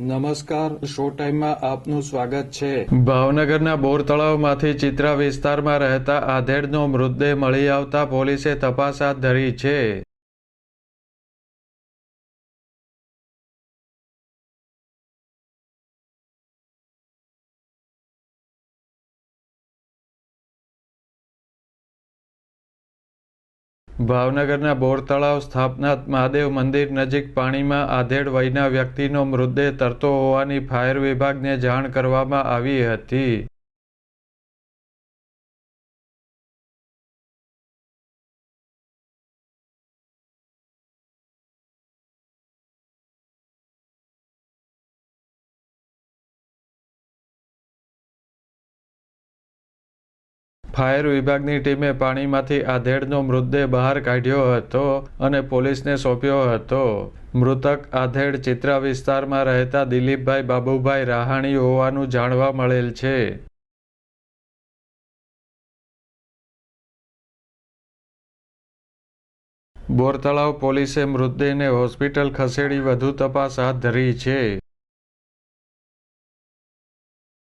નમસ્કાર, શો ટાઈમમાં આપનું સ્વાગત છે. ભાવનગરના બોર તળાવમાંથી ચિત્રા વિસ્તારમાં રહેતા આધેડનો મૃતદેહ મળી આવતા પોલીસે તપાસ હાથ ધરી છે. ભાવનગરના બોર તળાવ સ્થાપનાથ મહાદેવ મંદિર નજીક પાણીમાં આધેડ વયના વ્યક્તિનો મૃતદેહ તરતો હોવાની ફાયર વિભાગને જાણ કરવામાં આવી હતી. ફાયર વિભાગની ટીમે પાણીમાંથી આધેડનો મૃતદેહ બહાર કાઢ્યો હતો અને પોલીસને સોંપ્યો હતો. મૃતક આધેડ ચિત્રા વિસ્તારમાં રહેતા દિલીપભાઈ બાબુભાઈ રાહાણી હોવાનું જાણવા મળેલ છે. બોરતળાવ પોલીસે મૃતદેહને હોસ્પિટલ ખસેડી વધુ તપાસ હાથ ધરી છે.